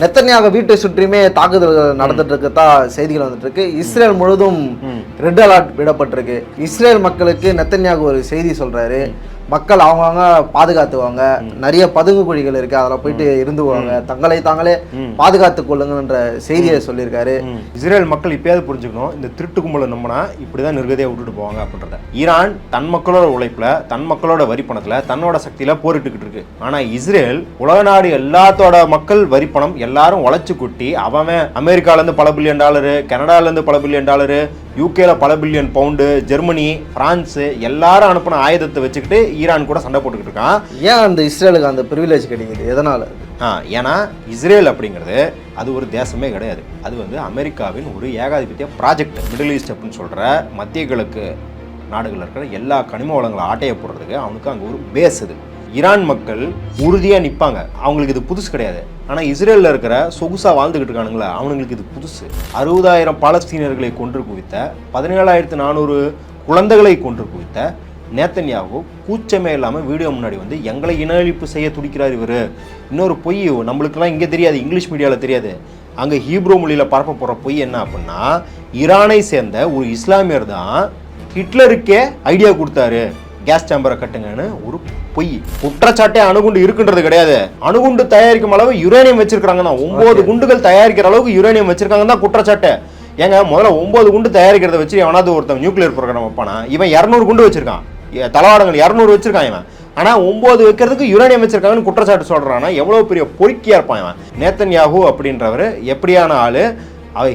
நெத்தனியாக வீட்டை சுற்றியுமே தாக்குதல்கள் நடந்துட்டு இருக்கதா செய்திகள் வந்துட்டு இருக்கு இஸ்ரேல் முழுவதும் ரெட் அலர்ட் விடப்பட்டிருக்கு. இஸ்ரேல் மக்களுக்கு நெத்தனியாக ஒரு செய்தி சொல்றாரு. மக்கள் அவங்கவங்க பாதுகாத்துவாங்க நிறைய பதுங்கு குழிகள் இருக்கு. அதில் போயிட்டு இருந்துவாங்க தங்களை தாங்களே பாதுகாத்துக் கொள்ளுங்கன்ற செய்தியை சொல்லியிருக்காரு. இஸ்ரேல் மக்கள் இப்பயாவது புரிஞ்சுக்கணும் இந்த திருட்டு கும்பலை நம்பினா இப்படிதான் நிர்கதையை விட்டுட்டு போவாங்க அப்படின்றத. ஈரான் தன் மக்களோட உழைப்புல தன் மக்களோட வரி பணத்துல தன்னோட சக்தியில போரிட்டுக்கிட்டு இருக்கு. ஆனா இஸ்ரேல் உலக நாடு எல்லாத்தோட மக்கள் வரி பணம் எல்லாரும் உழைச்சு குட்டி அவன் அமெரிக்கால இருந்து பல பில்லியன் டாலரு கனடால இருந்து பல பில்லியன் டாலரு யூகேல பல பில்லியன் பவுண்டு ஜெர்மனி பிரான்ஸ் எல்லாரும் அனுப்பின ஆயுதத்தை வச்சுக்கிட்டு ஈரான் கூட சண்டை போட்டுக்கிட்டு இருக்கான். ஏன் அந்த இஸ்ரேலுக்கு அந்த ப்ரிவிலேஜ் கிடைக்குது? எதனால? ஆ ஏன்னா இஸ்ரேல் அப்படிங்கிறது அது ஒரு தேசமே கிடையாது. அது வந்து அமெரிக்காவின் ஒரு ஏகாதிபத்திய ப்ராஜெக்ட் மிடில் ஈஸ்ட் அப்படின்னு சொல்கிற மத்திய கிழக்கு நாடுகளில் இருக்கிற எல்லா கனிம வளங்களை ஆட்டைய போடுறதுக்கு அவனுக்கு அங்கே ஒரு பேஸ் இது. ஈரான் மக்கள் உறுதியாக நிற்பாங்க அவங்களுக்கு இது புதுசு கிடையாது. ஆனால் இஸ்ரேலில் இருக்கிற சொகுசாக வாழ்ந்துக்கிட்டு இருக்கானுங்களா? அவனுங்களுக்கு இது புதுசு. அறுபதாயிரம் பாலஸ்தீனர்களை கொன்று குவித்த பதினேழாயிரத்து நானூறு குழந்தைகளை கொன்று குவித்த நேத்தன்யாவோ கூச்சமே இல்லாமல் வீடியோ முன்னாடி வந்து எங்களை இன அழிப்பு செய்ய துடிக்கிறார் இவர். இன்னொரு பொய் நம்மளுக்கெல்லாம் இங்கே தெரியாது இங்கிலீஷ் மீடியாவில் தெரியாது. அங்கே ஹீப்ரோ மொழியில் பரப்ப போகிற பொய் என்ன அப்படின்னா ஈரானை சேர்ந்த ஒரு இஸ்லாமியர் தான் ஹிட்லருக்கே ஐடியா கொடுத்தாரு. கேஸ் சேம்பரை கட்டுங்கன்னு ஒரு பொய். குற்றச்சாட்டே அணுகுண்டு இருக்குன்றது கிடையாது. அணுகுண்டு தயாரிக்கும் அளவு யுரேனியம் வச்சிருக்காங்க தான் ஒன்பது குண்டுகள் தயாரிக்கிற அளவுக்கு யுரேனியம் வச்சிருக்காங்க தான் குற்றச்சாட்டு. ஏங்க முதல்ல ஒன்பது குண்டு தயாரிக்கிறத வச்சு எவனாவது ஒருத்தன் நியூக்ளியர் ப்ரோக்ராம் வைப்பானா? இவன் இரநூறு குண்டு வச்சிருக்கான். தளவாடங்கள் இரநூறு வச்சிருக்கான் இவன். ஆனா ஒன்பது வைக்கிறதுக்கு யுரேனியம் வச்சிருக்காங்கன்னு குற்றச்சாட்டு சொல்றானா எவ்வளவு பெரிய பொறுக்கியா இருப்பான் இவன். நேத்தன் யாஹூ அப்படின்றவர் எப்படியான ஆளு?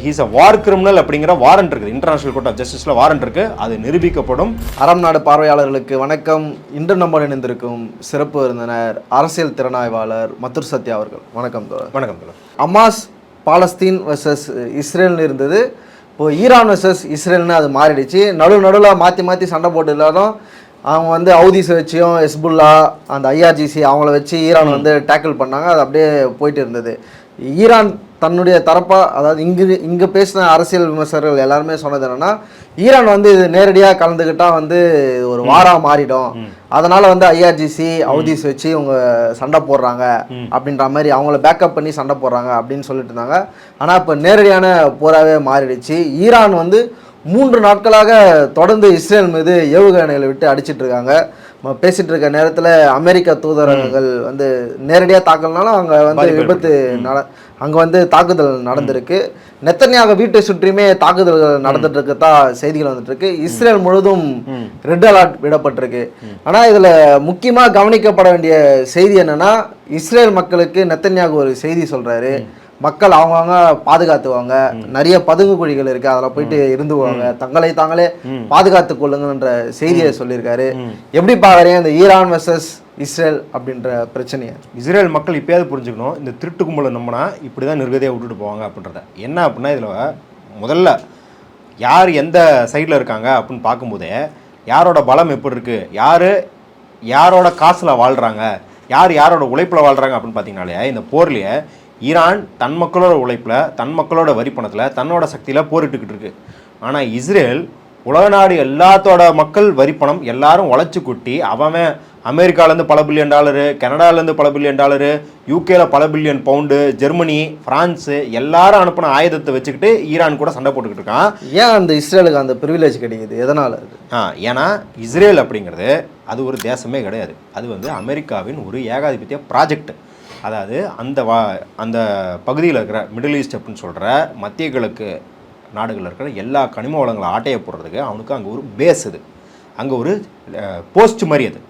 ஹீஸ் அ வார் கிரிமினல் அப்படிங்கிற வாரண்ட் இருக்குது. இன்டர்நேஷனல் கோர்ட் ஆஃப் ஜஸ்டிஸ்ல வாரண்ட் இருக்கு. அது நிரூபிக்கப்படும். அறம் நாடு பார்வையாளர்களுக்கு வணக்கம். இன்று நம்ம இணைந்திருக்கும் சிறப்பு விருந்தினர் அரசியல் திறனாய்வாளர் மதுர் சத்யா அவர்கள். வணக்கம் தோழர். வணக்கம் தோழர். அமாஸ் பாலஸ்தீன் வர்சஸ் இஸ்ரேல்னு இருந்தது. இப்போ ஈரான் வர்சஸ் இஸ்ரேல்னு அது மாறிடுச்சு. நடு நடுவில் மாற்றி மாற்றி சண்டை போட்டு எல்லாரும் அவங்க வந்து ஹவுதிஸை வச்சியும் ஹெஸ்புல்லா அந்த ஐஆர்ஜிசி அவங்கள வச்சு ஈரான் வந்து டேக்கிள் பண்ணாங்க. அது அப்படியே போயிட்டு இருந்தது. ஈரான் தன்னுடைய தரப்பா அதாவது இங்கு இங்கே பேசின அரசியல் விமர்சகர்கள் எல்லாருமே சொன்னது என்னன்னா ஈரான் வந்து இது நேரடியாக கலந்துக்கிட்டா வந்து ஒரு வாரா மாறிடும். அதனால வந்து ஐஆர்ஜிசி ஹவுதிஸ் வச்சு இவங்க சண்டை போடுறாங்க அப்படின்ற மாதிரி அவங்கள பேக்கப் பண்ணி சண்டை போடுறாங்க அப்படின்னு சொல்லிட்டு இருந்தாங்க. ஆனால் இப்போ நேரடியான போராவே மாறிடுச்சு. ஈரான் வந்து மூன்று நாட்களாக தொடர்ந்து இஸ்ரேல் மீது ஏவுகணைகளை விட்டு அடிச்சிட்டு இருக்காங்க. பேசிட்டு இருக்க நேரத்தில் அமெரிக்க தூதரகங்கள் வந்து நேரடியாக தாக்கலனாலும் அங்கே வந்து விபத்து நட அங்கே வந்து தாக்குதல் நடந்திருக்கு. நெத்தனியாக வீட்டை சுற்றியுமே தாக்குதல்கள் நடந்துட்டு இருக்கதா செய்திகள் வந்துட்டு இருக்கு இஸ்ரேல் முழுவதும் ரெட் அலர்ட் விடப்பட்டிருக்கு. ஆனால் இதில் முக்கியமாக கவனிக்கப்பட வேண்டிய செய்தி என்னன்னா இஸ்ரேல் மக்களுக்கு நெத்தனியாக ஒரு செய்தி சொல்றாரு. மக்கள் அவங்கவங்க பாதுகாத்துவாங்க நிறைய பதுங்கு குழிகள் இருக்கு. அதில் போயிட்டு இருந்துவாங்க தங்களை தாங்களே பாதுகாத்துக் கொள்ளுங்கன்ற செய்தியை சொல்லியிருக்காரு. எப்படி பாக்குறீங்க இந்த ஈரான் வர்சஸ் இஸ்ரேல் அப்படின்ற பிரச்சனையை. இஸ்ரேல் மக்கள் இப்போயாவது புரிஞ்சுக்கணும் இந்த திருட்டு கும்பலை நம்பினா இப்படி தான் நிர்கதையாக விட்டுட்டு போவாங்க அப்படின்றத. என்ன அப்படின்னா இதில் முதல்ல யார் எந்த சைடில் இருக்காங்க அப்படின்னு பார்க்கும்போதே யாரோட பலம் எப்படி இருக்குது யார் யாரோட காசில் வாழ்கிறாங்க யார் யாரோட உழைப்பில் வாழ்கிறாங்க அப்படின்னு பார்த்தீங்கனாலே இந்த போர்லேயே ஈரான் தன் மக்களோட உழைப்பில் தன் மக்களோட வரி பணத்தில் தன்னோட சக்தியில் போரிட்டுக்கிட்டு இருக்குது ஆனால் இஸ்ரேல் உலக நாடு எல்லாத்தோட மக்கள் வரி பணம் எல்லாரும் உழைச்சி கொட்டி அவன் அமெரிக்காலேருந்து பல பில்லியன் டாலரு கனடாலேருந்து பல பில்லியன் டாலரு யூகேல பல பில்லியன் பவுண்டு ஜெர்மனி பிரான்ஸு எல்லாரும் அனுப்பின ஆயுதத்தை வச்சுக்கிட்டு ஈரான் கூட சண்டை போட்டுக்கிட்டு இருக்கான். ஏன் அந்த இஸ்ரேலுக்கு அந்த ப்ரிவிலேஜ் கிடைக்குது? எதனால? அது ஆ ஏன்னா இஸ்ரேல் அப்படிங்கிறது அது ஒரு தேசமே கிடையாது. அது வந்து அமெரிக்காவின் ஒரு ஏகாதிபத்திய ப்ராஜெக்ட் அதாவது அந்த வா அந்த பகுதியில் இருக்கிற மிடில் ஈஸ்ட் அப்படின்னு சொல்கிற மத்திய கிழக்கு நாடுகளில் இருக்கிற எல்லா கனிம வளங்களை ஆட்டைய போடுறதுக்கு அவனுக்கு அங்கே ஒரு பேஸ் இது அங்கே ஒரு போஸ்ட் மாதிரி அது.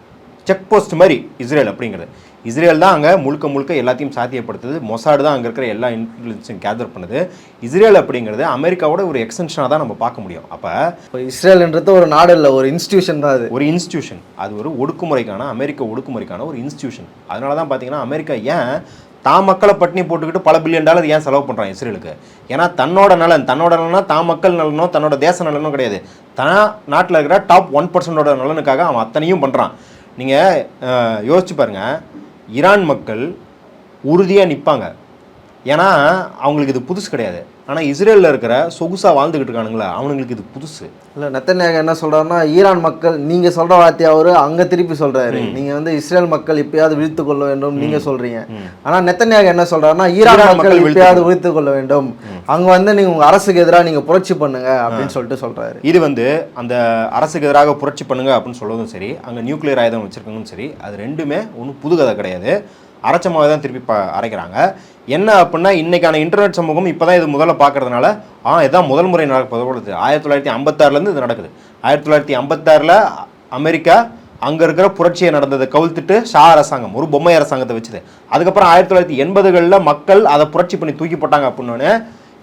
செக் போஸ்ட் மாதிரி இஸ்ரேல் அப்படிங்கிறது. இஸ்ரேல் தான் அங்கே முழுக்க முழுக்க எல்லாத்தையும் சாத்தியப்படுத்துது. மொசாடு தான் அங்கே இருக்கிற எல்லா இன்ஃப்ளூயன்ஸையும் கேதர் பண்ணுது. இஸ்ரேல் அப்படிங்கிறது அமெரிக்காவோட ஒரு எக்ஸ்டென்ஷனாக தான் நம்ம பார்க்க முடியும். அப்போ இஸ்ரேல்ன்றது ஒரு நாடு இல்லை ஒரு இன்ஸ்டிடியூஷன் தான் அது. ஒரு இன்ஸ்டியூஷன் அது ஒரு ஒடுக்குமுறைக்கான அமெரிக்க ஒடுக்குமுறைக்கான ஒரு இன்ஸ்டியூஷன் அதனால தான் பார்த்தீங்கன்னா அமெரிக்கா ஏன் தான் மக்களை பட்டினி போட்டுக்கிட்டு பல பில்லியன் டாலர் ஏன் செலவு பண்ணுறான் இஸ்ரேலுக்கு? ஏன்னா தன்னோட நலன் தன்னோட நலனா தான் மக்கள் நலனோ தன்னோட தேச நலனோ கிடையாது. தான் நாட்டில் இருக்கிற டாப் ஒன் பர்சன்டோட நலனுக்காக அவன் அத்தனையும் பண்ணுறான் நீங்கள் யோசிச்சு பாருங்கள் ஈரான் மக்கள் உறுதியாக நிற்பாங்க ஏன்னா அவங்களுக்கு இது புதுசு கிடையாது. ஆனால் இஸ்ரேலில் இருக்கிற சொகுசாக வாழ்ந்துக்கிட்டு இருக்கானுங்களா அவனுங்களுக்கு இது புதுசு. இல்லை நெத்தன்யாகு என்ன சொல்றாருன்னா ஈரான் மக்கள் நீங்க சொல்ற வார்த்தையை அவரு அங்க திருப்பி சொல்றாரு. நீங்க வந்து இஸ்ரேல் மக்கள் இப்பயாவது விழித்துக் கொள்ள வேண்டும் நீங்க சொல்றீங்க. ஆனா நெத்தன்யாகு என்ன சொல்றாருன்னா ஈரான் மக்கள் இப்பயாவது விழித்துக் கொள்ள வேண்டும். அங்க வந்து நீங்க உங்க அரசுக்கு எதிராக நீங்க புரட்சி பண்ணுங்க அப்படின்னு சொல்லிட்டு சொல்றாரு. இது வந்து அந்த அரசுக்கு எதிராக புரட்சி பண்ணுங்க அப்படின்னு சொல்வதும் சரி அங்கே நியூக்ளியர் ஆயுதம் வச்சிருக்கணும் சரி அது ரெண்டுமே ஒன்றும் புது கதை கிடையாது. அரைச்சமாவே தான் திருப்பி ப அரைக்கிறாங்க. என்ன அப்படின்னா இன்றைக்கான இன்டர்நெட் சமூகம் இப்போ தான் இது முதல்ல பார்க்கறதுனால ஆ இதான் முதல் முறை நடப்பது ஆயிரத்தி தொள்ளாயிரத்தி ஐம்பத்தாறுலேருந்து இது நடக்குது. ஆயிரத்தி தொள்ளாயிரத்தி ஐம்பத்தாறில் அமெரிக்கா அங்கே இருக்கிற புரட்சியை நடந்ததை கவுழ்த்துட்டு ஷா அரசாங்கம் ஒரு பொம்மை அரசாங்கத்தை வச்சுது. அதுக்கப்புறம் ஆயிரத்தி தொள்ளாயிரத்தி எண்பதுகளில் மக்கள் அதை புரட்சி பண்ணி தூக்கி போட்டாங்க அப்படின்னு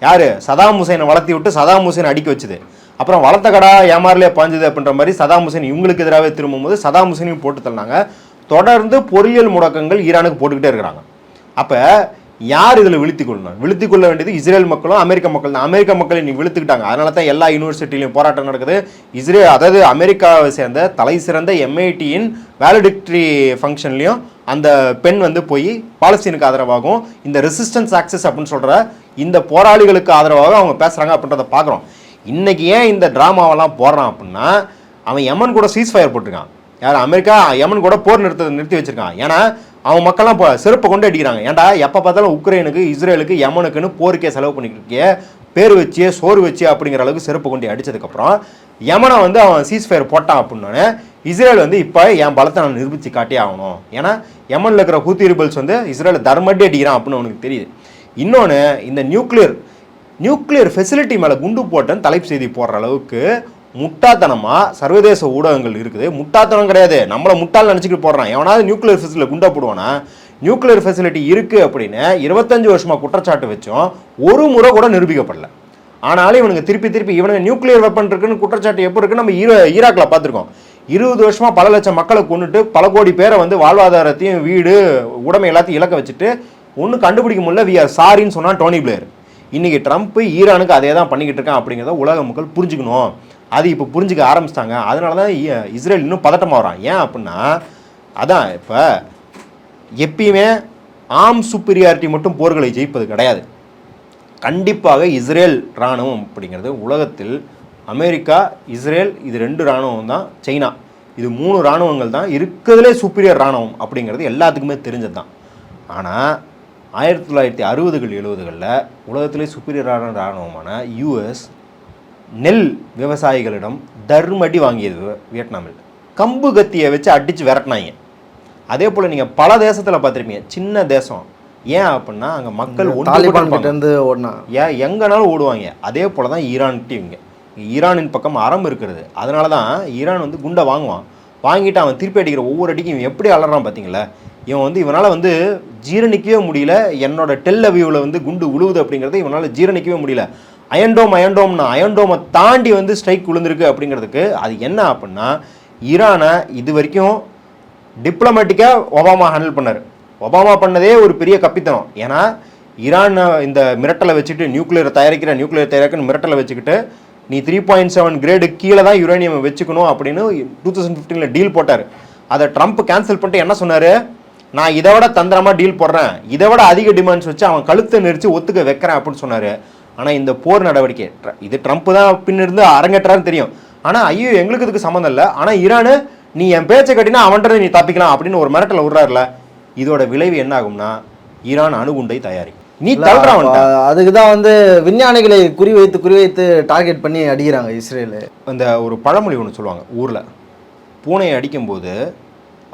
யார்? சதாம் ஹுசைனை வளர்த்தி விட்டு சதாம் ஹுசைன் அடிக்க வச்சுது. அப்புறம் வளர்த்த கடா ஏமாறலே பாஞ்சுது அப்படின்ற மாதிரி சதாம் ஹுசைன் இவங்களுக்கு எதிராகவே திரும்பும்போது சதாம் ஹுசைனையும் போட்டு தள்ளினாங்க. தொடர்ந்து பொறியியல் முடக்கங்கள் ஈரானுக்கு போட்டுக்கிட்டே இருக்கிறாங்க. அப்போ யார் இதில் விழுத்தி கொள்ளணும்? விழுத்தி கொள்ள வேண்டியது இஸ்ரேல் மக்களும் அமெரிக்க மக்கள் தான். அமெரிக்க மக்களை நீ விழுத்துக்கிட்டாங்க. அதனால தான் எல்லா யூனிவர்சிட்டிலையும் போராட்டம் நடக்குது. இஸ்ரேல் அதாவது அமெரிக்காவை சேர்ந்த தலை சிறந்த எம்ஐடியின் வேலிடிக்டரி ஃபங்க்ஷன்லையும் அந்த பெண் வந்து போய் பாலஸ்தீனுக்கு ஆதரவாகவும் இந்த ரெசிஸ்டன்ஸ் ஆக்சஸ் அப்படின்னு சொல்கிற இந்த போராளிகளுக்கு ஆதரவாக அவங்க பேசுகிறாங்க அப்படின்றத பார்க்குறோம் இன்றைக்கி ஏன் இந்த ட்ராமாவெல்லாம் போடுறான் அப்படின்னா அவன் எமன் கூட சீஸ் ஃபயர் போட்டிருக்கான். யார் அமெரிக்கா யமன் கூட போர் நிறுத்த நிறுத்தி வச்சிருக்கான். ஏன்னா அவன் மக்கள்லாம் இப்போ செருப்பை கொண்டு அடிக்கிறாங்க. ஏன்டா எப்போ பார்த்தாலும் உக்ரைனுக்கு இஸ்ரேலுக்கு யமனுக்குன்னு போருக்கே செலவு பண்ணிக்கிட்டு இருக்கியே. பேர் வச்சு சோறு வச்சு அப்படிங்கிற அளவுக்கு செருப்பு கொண்டு அடித்ததுக்கப்புறம் யமனை வந்து அவன் சீஸ் ஃபயர் போட்டான் அப்படின்னோடனே இஸ்ரேல் வந்து இப்போ என் பலத்தை நான் நிரூபித்து காட்டியே ஆகணும். ஏன்னா யமனில் இருக்கிற ஹூத்தி ரிபல்ஸ் வந்து இஸ்ரேலை தர்மடி அடிக்கிறான் அப்படின்னு அவனுக்கு தெரியுது. இன்னொன்று இந்த நியூக்ளியர் நியூக்ளியர் ஃபெசிலிட்டி மேலே குண்டு போட்டேன்னு தலைப்பு செய்தி போடுற அளவுக்கு முட்டாத்தனமாக சர்வதேச ஊடகங்கள் இருக்குது. முட்டாத்தனம் கிடையாது. நம்மளை முட்டாள் நினச்சிக்கிட்டு போடுறான். எவனாவது நியூக்ளியர் ஃபெசிலிட்டி குண்டா போடுவானா? நியூக்ளியர் ஃபெசிலிட்டி இருக்குது அப்படின்னு இருபத்தஞ்சு வருஷமாக குற்றச்சாட்டு வச்சோம் ஒரு முறை கூட நிரூபிக்கப்படல. ஆனாலும் இவனுங்க திருப்பி திருப்பி இவனுங்க நியூக்ளியர் வெப்பன் இருக்குன்னு குற்றச்சாட்டு எப்போ இருக்குன்னு நம்ம ஈரா ஈராக்கில் பார்த்துருக்கோம். இருபது வருஷமாக பல லட்சம் மக்களை கொண்டுட்டு பல கோடி பேரை வந்து வாழ்வாதாரத்தையும் வீடு உடமை எல்லாத்தையும் இழக்க வச்சுட்டு ஒன்றும் கண்டுபிடிக்க முடியல. வி ஆர் சாரின்னு சொன்னால் டோனி பிளேயர். இன்றைக்கி ட்ரம்ப் ஈரானுக்கு அதே தான் பண்ணிக்கிட்டு இருக்கான் அப்படிங்கிறத உலக மக்கள் புரிஞ்சுக்கணும். அது இப்போ புரிஞ்சுக்க ஆரம்பிச்சிட்டாங்க. அதனால தான் இஸ்ரேல் இன்னும் பதட்டமாக வரான். ஏன் அப்படின்னா அதான் இப்போ எப்பயுமே ஆம் சுப்பீரியாரிட்டி மட்டும் போர்களை ஜெயிப்பது கிடையாது. கண்டிப்பாக இஸ்ரேல் இராணுவம் அப்படிங்கிறது உலகத்தில் அமெரிக்கா இஸ்ரேல் இது ரெண்டு இராணுவம் தான். சைனா இது மூணு இராணுவங்கள் தான். இருக்கிறதுலே சுப்பீரியர் இராணுவம் அப்படிங்கிறது எல்லாத்துக்குமே தெரிஞ்சது தான் ஆனால் ஆயிரத்தி தொள்ளாயிரத்தி அறுபதுகள் எழுபதுகளில் உலகத்திலே சுப்பீரியரான இராணுவமான யூஎஸ் நெல் விவசாயிகளிடம் தர்மடி வாங்கியது வியட்நாமில். கம்பு கத்தியை வச்சு அடித்து விரட்டினாங்க. அதே போல் நீங்கள் பல தேசத்தில் பார்த்துருப்பீங்க. சின்ன தேசம். ஏன் அப்படின்னா அங்கே மக்கள் ஒன்று தாலிபான் கிட்ட இருந்து ஓடினா. ஏன் எங்கனாலும் ஓடுவாங்க. அதே போல தான் ஈரான்ட்டு இவங்க ஈரானின் பக்கம் அறம் இருக்கிறது. அதனால தான் ஈரான் வந்து குண்டை வாங்குவான். வாங்கிட்டு அவன் திருப்பி அடிக்கிற ஒவ்வொரு அடிக்கும் இவன் எப்படி அலறான் பார்த்தீங்களா? இவன் வந்து இவனால் வந்து ஜீரணிக்கவே முடியல. என்னோட டெல் அவியூவில் வந்து குண்டு உழுவுது அப்படிங்கிறத இவனால் ஜீரணிக்கவே முடியல. அயன்டோம் அயன்டோம்னா அயன்டோமை தாண்டி வந்து ஸ்ட்ரைக் விழுந்திருக்கு அப்படிங்கிறதுக்கு அது என்ன அப்படின்னா ஈரானை இது வரைக்கும் டிப்ளமேட்டிக்காக ஒபாமா ஹேண்டில் பண்ணார். ஒபாமா பண்ணதே ஒரு பெரிய கப்பித்தனம். ஏன்னா ஈரானை இந்த மிரட்டலை வச்சுட்டு நியூக்ளியர் தயாரிக்கிற நியூக்ளியர் தயாரிக்கிற மிரட்டலை வச்சுக்கிட்டு நீ த்ரீ பாயிண்ட் செவன் கிரேடு கீழே தான் யுரேனியம் வச்சுக்கணும் அப்படின்னு டூ தௌசண்ட் ஃபிஃப்டீனில் டீல் போட்டார். அதை ட்ரம்ப் கேன்சல் பண்ணிட்டு என்ன சொன்னார்? நான் இதை விட தந்திரமாக டீல் போடுறேன். இதை விட அதிக டிமாண்ட்ஸ் வச்சு அவன் கழுத்தை நெரிச்சு ஒத்துக்க வைக்கிறேன் அப்படின்னு சொன்னார். ஆனால் இந்த போர் நடவடிக்கை இது ட்ரம்ப் தான் பின்னிருந்து அரங்கேற்றாருன்னு தெரியும். ஆனால் ஐயோ எங்களுக்கு இதுக்கு சம்மந்தம் இல்லை. ஆனால் ஈரானு நீ என் பேச்சை கட்டினா அவன்கிட்ட நீ தப்பிக்கலாம் அப்படின்னு ஒரு மிரட்டல விடுறாருல. இதோட விளைவு என்ன ஆகும்னா ஈரான் அணுகுண்டை தயாரி நீ தள்ளுறான் அதுக்கு தான் வந்து விஞ்ஞானிகளை குறிவைத்து குறிவைத்து டார்கெட் பண்ணி அடிக்கிறாங்க இஸ்ரேலு. அந்த ஒரு பழமொழி ஒன்று சொல்லுவாங்க ஊரில். பூனையை அடிக்கும்போது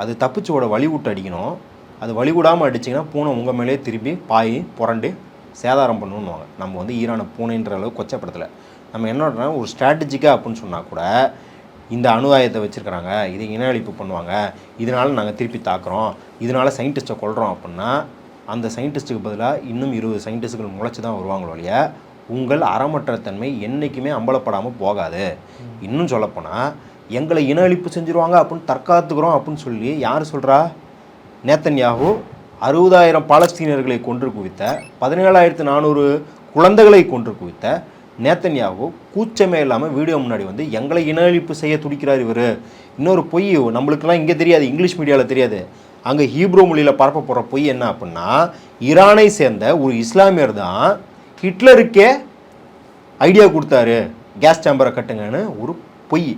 அது தப்பிச்சு ஓட வழி விட்டு அடிக்கணும். அது வழி விடாமல் அடிச்சிங்கன்னா பூனை உங்கள் மேலே திரும்பி பாய் புரண்டு சேதாரம் பண்ணுவாங்க நம்ம வந்து ஈரானை பூனைன்ற அளவுக்கு கொச்சப்படுத்தலை. நம்ம என்னன்னா ஒரு ஸ்ட்ராட்டஜிக்காக அப்படின்னு சொன்னால் கூட இந்த அணு ஆயுதத்தை வச்சுருக்கிறாங்க இதை இன அழிப்பு பண்ணுவாங்க இதனால நாங்கள் திருப்பி தாக்குறோம் இதனால சயின்டிஸ்ட்டை கொள்கிறோம் அப்படின்னா அந்த சயின்டிஸ்ட்டுக்கு பதிலாக இன்னும் இருபது சயின்டிஸ்ட்டுகள் முளைச்சி தான் வருவாங்களோ இல்லையா? உங்கள் அறமற்றத்தன்மை என்றைக்குமே அம்பலப்படாமல் போகாது. இன்னும் சொல்லப்போனால் எங்களை இன அழிப்பு செஞ்சுருவாங்க அப்படின்னு தற்காத்துக்கிறோம் அப்படின்னு சொல்லி யார் சொல்கிறா நேத்தன்யாகு அறுபதாயிரம் பாலஸ்தீனியர்களை கொன்று குவித்த பதினேழாயிரத்து நானூறு குழந்தைகளை கொன்று குவித்த நேத்தன்யாவோ கூச்சமே இல்லாமல் வீடியோ முன்னாடி வந்து எங்களை இன அழிப்பு செய்ய துடிக்கிறார் இவர். இன்னொரு பொய் நம்மளுக்கெல்லாம் இங்கே தெரியாது இங்கிலீஷ் மீடியாவில் தெரியாது. அங்கே ஹீப்ரோ மொழியில் பரப்ப போகிற பொய் என்ன அப்படின்னா ஈரானை சேர்ந்த ஒரு இஸ்லாமியர் தான் ஹிட்லருக்கே ஐடியா கொடுத்தாரு. கேஸ் சேம்பரை கட்டுங்கன்னு ஒரு பொய்.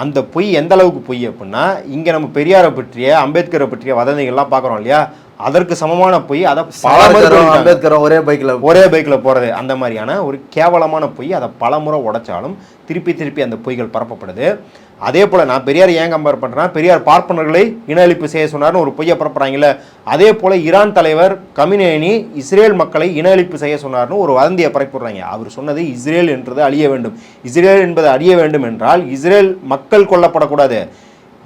அந்த பொய் எந்த அளவுக்கு பொய் அப்படின்னா இங்கே நம்ம பெரியாரை பற்றிய அம்பேத்கரை பற்றிய வதந்திகள்லாம் பார்க்குறோம் இல்லையா அதற்கு சமமான பொய் அதை பல முறை. அம்பேத்கரும் ஒரே பைக்கில் ஒரே பைக்கில் போகிறது அந்த மாதிரியான ஒரு கேவலமான பொய் அதை பலமுறை உடைச்சாலும் திருப்பி திருப்பி அந்த பொய்கள் பரப்பப்படுது அதே போல் நான் பெரியார் ஏன் கம்பேர் பண்ணுறேன் பெரியார் பார்ப்பனர்களை இன அழிப்பு செய்ய சொன்னார்னு ஒரு பொய்யை பரப்புறாங்கல்ல அதே போல் ஈரான் தலைவர் கமினேனி இஸ்ரேல் மக்களை இன அழிப்பு செய்ய சொன்னார்னு ஒரு வதந்தியை பரப்பிடுறாங்க அவர் சொன்னது இஸ்ரேல் என்றது அழிய வேண்டும். இஸ்ரேல் என்பது அழிய வேண்டும் என்றால் இஸ்ரேல் மக்கள் கொல்லப்படக்கூடாது.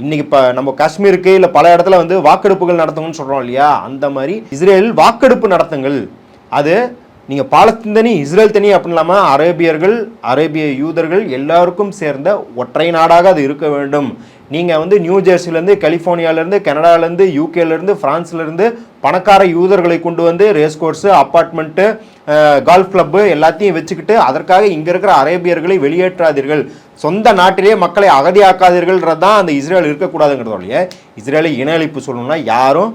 இன்றைக்கி இப்போ நம்ம காஷ்மீருக்கு இல்லை பல இடத்துல வந்து வாக்கெடுப்புகள் நடத்துங்கன்னு சொல்கிறோம் இல்லையா? அந்த மாதிரி இஸ்ரேல் வாக்கெடுப்பு நடத்துங்கள். அது நீங்கள் பாலஸ்தீன் தனி இஸ்ரேல் தனி அப்படின்னு இல்லாமல் அரேபியர்கள் அரேபிய யூதர்கள் எல்லாருக்கும் சேர்ந்த ஒற்றை நாடாக அது இருக்க வேண்டும். நீங்கள் வந்து நியூ ஜெர்சிலேருந்து கலிஃபோர்னியாலேருந்து கனடாலேருந்து யூகேலேருந்து ஃப்ரான்ஸ்லேருந்து பணக்கார யூதர்களை கொண்டு வந்து race course apartment golf club எல்லாத்தையும் வச்சுக்கிட்டு அதற்காக இங்கே இருக்கிற அரேபியர்களை வெளியேற்றாதீர்கள். சொந்த நாட்டிலேயே மக்களை அகதியாக்காதீர்கள்ன்றது தான் அந்த இஸ்ரேல் இருக்கக்கூடாதுங்கிறதோடைய இஸ்ரேலை இன சொல்லணும்னா யாரும்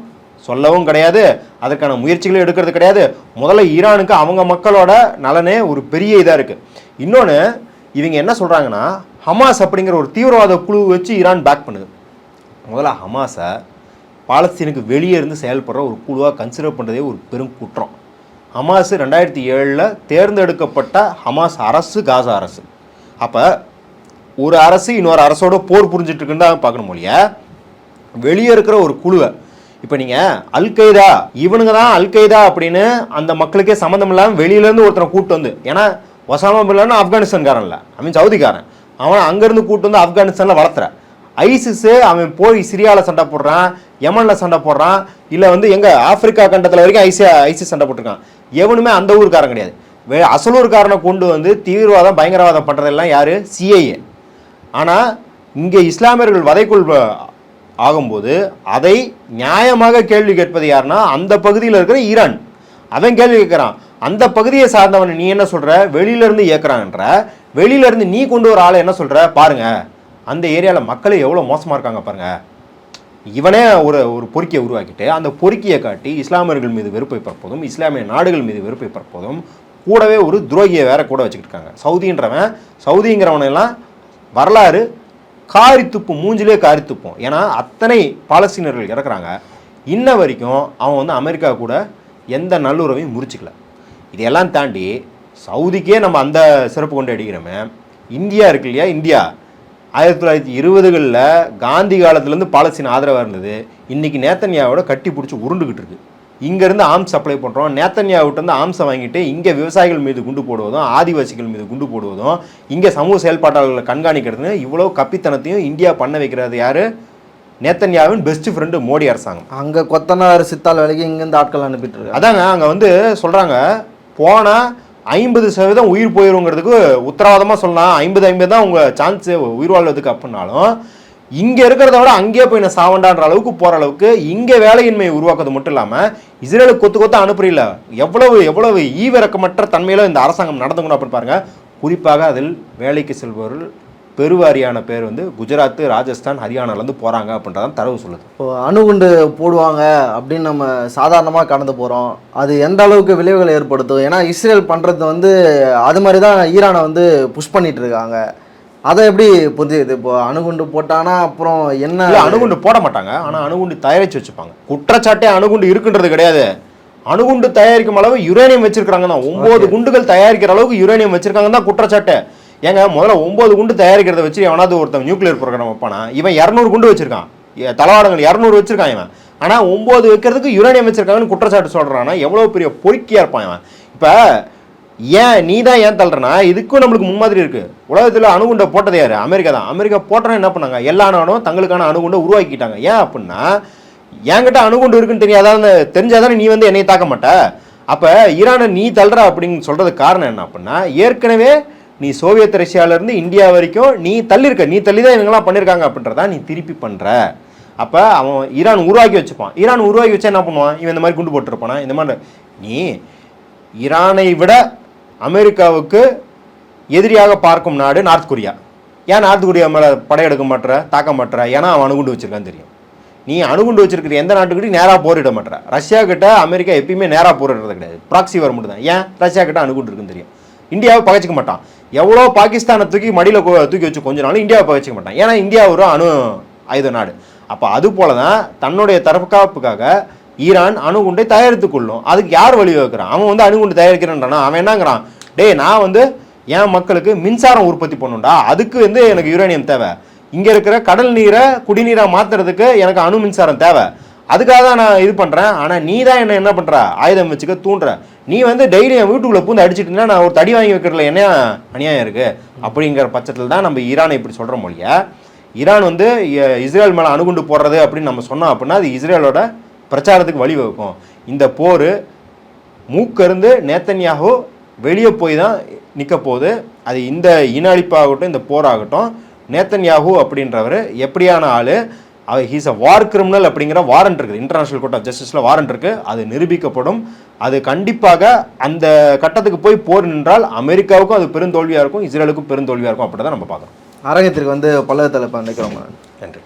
சொல்லவும் கிடையாது அதற்கான முயற்சிகளும் எடுக்கிறது கிடையாது. முதல்ல ஈரானுக்கு அவங்க மக்களோட நலனே ஒரு பெரிய இதாக இருக்குது இன்னொன்று இவங்க என்ன சொல்கிறாங்கன்னா ஹமாஸ் அப்படிங்கிற ஒரு தீவிரவாத குழு வச்சு ஈரான் பேக் பண்ணுது. முதல்ல ஹமாஸை பாலஸ்தீனுக்கு வெளியே இருந்து செயல்படுற ஒரு குழுவாக கன்சிடர் பண்ணுறதே ஒரு பெரும் குற்றம். ஹமாஸ் ரெண்டாயிரத்தி ஏழில் தேர்ந்தெடுக்கப்பட்ட ஹமாஸ் அரசு காசா அரசு. அப்போ ஒரு அரசு இன்னொரு அரசோட போர் புரிஞ்சிட்ருக்குன்னு தான் பார்க்கணும் மொழிய வெளியே இருக்கிற ஒரு குழுவை இப்போ நீங்கள் அல்கைதா இவனுங்க தான் அல்கைதா அப்படின்னு அந்த மக்களுக்கே சம்மந்தம் இல்லாமல் வெளியிலேருந்து ஒருத்தனை கூட்டு வந்து ஏன்னா ஒசாமா பில்லான்னு ஆப்கானிஸ்தான்காரன் இல்லை ஐ மீன் சவுதிக்காரன். அவன் அங்கேருந்து கூட்டு வந்து ஆப்கானிஸ்தானில் வளர்த்துற. ஐசிஸு அவன் போய் சிரியாவில் சண்டை போடுறான் யமனில் சண்டை போடுறான் இல்லை வந்து எங்கே ஆப்பிரிக்கா கண்டத்தில் வரைக்கும் ஐசி ஐசிஸ் சண்டை போட்டிருக்கான். எவனுமே அந்த ஊருக்காரன் கிடையாது. வே அசலூர்காரனை கொண்டு வந்து தீவிரவாதம் பயங்கரவாதம் பண்ணுறதெல்லாம் யார்? சிஐஏ ஆனால் இங்கே இஸ்லாமியர்கள் வதைக்குள் ஆகும்போது அதை நியாயமாக கேள்வி கேட்பது யாருன்னா அந்த பகுதியில் இருக்கிற ஈரான். அவன் கேள்வி கேட்குறான் அந்த பகுதியை சார்ந்தவன் நீ என்ன சொல்கிற வெளியிலேருந்து இயக்குறான்ற நீ கொண்டு ஒரு ஆளை என்ன சொல்கிற பாருங்க. அந்த ஏரியாவில் மக்கள் எவ்வளோ மோசமாக இருக்காங்க பாருங்க. இவனே ஒரு ஒரு பொறுக்கியை உருவாக்கிட்டு அந்த பொறுக்கியை காட்டி இஸ்லாமியர்கள் மீது வெறுப்பை பரப்பதும் இஸ்லாமிய நாடுகள் மீது வெறுப்பை பரப்பதும் கூடவே ஒரு துரோகியை வேற கூட வச்சுக்கிட்டு இருக்காங்க. சவுதின்றவன் சவுதிங்கிறவனெல்லாம் வரலாறு காரி துப்பும் மூஞ்சிலே காரி துப்பும். ஏன்னா அத்தனை பாலஸ்தீனர்கள் இறக்குறாங்க. இன்ன வரைக்கும் அவன் வந்து அமெரிக்கா கூட எந்த நல்லுறவையும் முறிச்சிக்கல. இதையெல்லாம் தாண்டி சவுதிக்கே நம்ம அந்த சிறப்பு கொண்டு அடிக்கிறோமே. இந்தியா இருக்கு இல்லையா? இந்தியா. ஆயிரத்தி தொள்ளாயிரத்தி இருபதுகளில் காந்தி காலத்துலேருந்து பாலஸ்தீன் ஆதரவாக இருந்தது. இன்னைக்கு நேத்தன்யாவோட கட்டி பிடிச்சி உருண்டுக்கிட்டு இருக்குது இங்கேருந்து ஆர்ம்ஸ் சப்ளை பண்ணுறோம் நேத்தன்யாவிட்ட இருந்து ஆர்ம்ஸை வாங்கிட்டு இங்கே விவசாயிகள் மீது குண்டு போடுவதும் ஆதிவாசிகள் மீது குண்டு போடுவதும் இங்கே சமூக செயல்பாட்டாளர்களை கண்காணிக்கிறதுன்னு இவ்வளோ கப்பித்தனத்தையும் இந்தியா பண்ண வைக்கிறது யாரு? நேத்தன்யாவின் பெஸ்ட் ஃப்ரெண்டு மோடி அரசாங்கம். அங்கே கொத்தனார் சித்தால் வேலைக்கு இங்கேருந்து ஆட்கள் அனுப்பிட்டு அதாங்க அங்கே வந்து சொல்கிறாங்க போனால் ஐம்பது சதவீதம் உயிர் போயிருங்கிறதுக்கு உத்தரவாதமாக சொல்லலாம். ஐம்பது ஐம்பது தான் உங்கள் சான்ஸ் உயிர் வாழ்வதுக்கு அப்படின்னாலும் இங்கே இருக்கிறத விட அங்கேயே போய் நான் சாவண்டான்ற அளவுக்கு போகிற அளவுக்கு இங்கே வேலையின்மையை உருவாக்குறது மட்டும் இல்லாமல் இஸ்ரேலுக்கு கொத்து கொத்து அனுப்புறீல எவ்வளவு எவ்வளவு ஈவிரக்கமற்ற தன்மையில் இந்த அரசாங்கம் நடந்துக்கணும் அப்படின்னு பாருங்கள் குறிப்பாக அதில் வேலைக்கு செல்பவர்கள் பெருவாரியான பேர் வந்து குஜராத் ராஜஸ்தான் ஹரியானாலேருந்து போகிறாங்க அப்படின்றதான் தரவு சொல்லுது. இப்போ அணுகுண்டு போடுவாங்க அப்படின்னு நம்ம சாதாரணமாக கடந்து போகிறோம் அது எந்த அளவுக்கு விளைவுகளை ஏற்படுத்தும்? ஏன்னா இஸ்ரேல் பண்ணுறது வந்து அது மாதிரி தான் ஈரானை வந்து புஷ் பண்ணிகிட்டு இருக்காங்க. அதை எப்படி புரிஞ்சுது இப்போ அணுகுண்டு போட்டானா அப்புறம் என்ன? அணுகுண்டு போட மாட்டாங்க. ஆனா அணுகுண்டு தயாரிச்சு வச்சுப்பாங்க. குற்றச்சாட்டே அணுகுண்டு இருக்குன்றது கிடையாது. அணுகுண்டு தயாரிக்கும் அளவு யுரேனியம் வச்சிருக்காங்க தான் ஒன்பது குண்டுகள் தயாரிக்கிற அளவுக்கு யுரேனியம் வச்சிருக்காங்க தான் குற்றச்சாட்டு. ஏங்க முதல்ல ஒன்பது குண்டு தயாரிக்கிறத வச்சு எவனாவது ஒருத்தன் நியூக்ளியர் ப்ரோக்ராம் வைப்பானா? இவன் இரநூறு குண்டு வச்சிருக்கான். தளவாடங்கள் இரநூறு வச்சிருக்கான் இவன். ஆனா ஒன்பது வைக்கிறதுக்கு யுரேனியம் வச்சிருக்காங்கன்னு குற்றச்சாட்டு சொல்றானா எவ்வளவு பெரிய பொறுக்கியா இருப்பான் இவன். இப்ப ஏன் நீ தான் ஏன் தள்ளுறனா? இதுக்கும் நம்மளுக்கு முன்மாதிரி இருக்கு. உலகத்தில் அணுகுண்டை போட்டது யார்? அமெரிக்கா தான். அமெரிக்கா போட்டோன்னா என்ன பண்ணாங்க? எல்லா நாடும் தங்களுக்கான அணுகுண்டை உருவாக்கிட்டாங்க. ஏன் அப்படின்னா என்கிட்ட அணுகுண்டு இருக்குன்னு தெரியாதான் தெரிஞ்சாதானே நீ வந்து என்னை தாக்க மாட்ட. அப்போ ஈரானை நீ தள்ளுற அப்படின்னு சொல்கிறதுக்கு காரணம் என்ன அப்படின்னா ஏற்கனவே நீ சோவியத் ரஷ்யாவிலேருந்து இந்தியா வரைக்கும் நீ தள்ளியிருக்க நீ தள்ளி தான் இவங்கெல்லாம் பண்ணியிருக்காங்க அப்படின்றதா நீ திருப்பி பண்ணுற அப்போ அவன் ஈரான் உருவாக்கி வச்சுப்பான். ஈரான் உருவாக்கி வச்சா என்ன பண்ணுவான்? இவன் இந்த மாதிரி குண்டு போட்டிருப்பானா? இந்த மாதிரி. நீ ஈரானை விட அமெரிக்காவுக்கு எதிரியாக பார்க்கும் நாடு நார்த் கொரியா. ஏன் நார்த் கொரியா மேலே படையெடுக்க மாட்ற தாக்க மாட்ற? ஏன்னா அவன் அணுகுண்டு வச்சிருக்கான்னு தெரியும். நீ அணுகுண்டு வச்சிருக்கிற எந்த நாட்டுக்கிட்டையும் நேராக போரிட மாட்டேற ரஷ்யா கிட்ட அமெரிக்கா எப்பயுமே நேராக போரிடுறது கிடையாது. ப்ராக்சி வர மட்டும் தான் ஏன்? ரஷ்யா கிட்ட அணுகுண்டு இருக்குன்னு தெரியும். இந்தியாவை பகைச்சிக்க மாட்டான். எவ்வளோ பாகிஸ்தானை தூக்கி மடியில் தூக்கி வச்சு கொஞ்ச நாளும் இந்தியாவை பகைச்சிக்க மாட்டான். ஏன்னா இந்தியா ஒரு அணு ஆயுத நாடு. அப்போ அது போல தான் தன்னுடைய தற்காப்புக்காக ஈரான் அணுகுண்டை தயாரித்துக் கொள்ளும். அதுக்கு யார் வழி வைக்கிறான் அவன் வந்து அணுகுண்டு தயாரிக்கிறேன்றானா அவன் என்னங்கிறான்? டேய் நான் வந்து என் மக்களுக்கு மின்சாரம் உற்பத்தி பண்ணுண்டா அதுக்கு வந்து எனக்கு யுரேனியம் தேவை. இங்கே இருக்கிற கடல் நீரை குடிநீராக மாற்றுறதுக்கு எனக்கு அணு மின்சாரம் தேவை. அதுக்காக தான் நான் இது பண்ணுறேன் ஆனால் நீ தான் என்ன என்ன பண்ணுற ஆயுதம் வச்சுக்க தூண்டுற. நீ வந்து டெய்லி என் வீட்டுக்குள்ளே பூந்து அடிச்சிட்டு நான் ஒரு தடி வாங்கி வைக்கிறதுல என்ன அநியாயம் இருக்குது அப்படிங்கிற பட்சத்தில் தான் நம்ம ஈரானை இப்படி சொல்கிற மொழிய. ஈரான் வந்து இஸ்ரேல் மேலே அணுகுண்டு போடுறது அப்படின்னு நம்ம சொன்னோம் அப்படின்னா அது இஸ்ரேலோட பிரச்சாரத்துக்கு வழிவகுக்கும் இந்த போர் மூக்கருந்து நேத்தன்யாகு வெளியே போய் தான் நிற்க போகுது. அது இந்த இன அழிப்பாகட்டும் இந்த போராகட்டும் நேத்தன்யாகு அப்படின்றவர் எப்படியான ஆள்? அவர் ஹீஸ் அ வார் கிரிமினல் அப்படிங்கிற வாரண்ட் இருக்குது. இன்டர்நேஷனல் கோர்ட் ஆஃப் ஜஸ்டிஸில் வாரண்ட் இருக்குது அது நிரூபிக்கப்படும். அது கண்டிப்பாக அந்த கட்டத்துக்கு போய் போர் நின்றால் அமெரிக்காவுக்கும் அது பெருந்தோல்வியாக இருக்கும் இஸ்ரேலுக்கும் பெருந்தோல்வியாக இருக்கும். அப்படி தான் நம்ம பார்க்குறோம். அரங்கத்திற்கு வந்து பல்லவ தலைப்பா நினைக்கிறோம் நன்றி.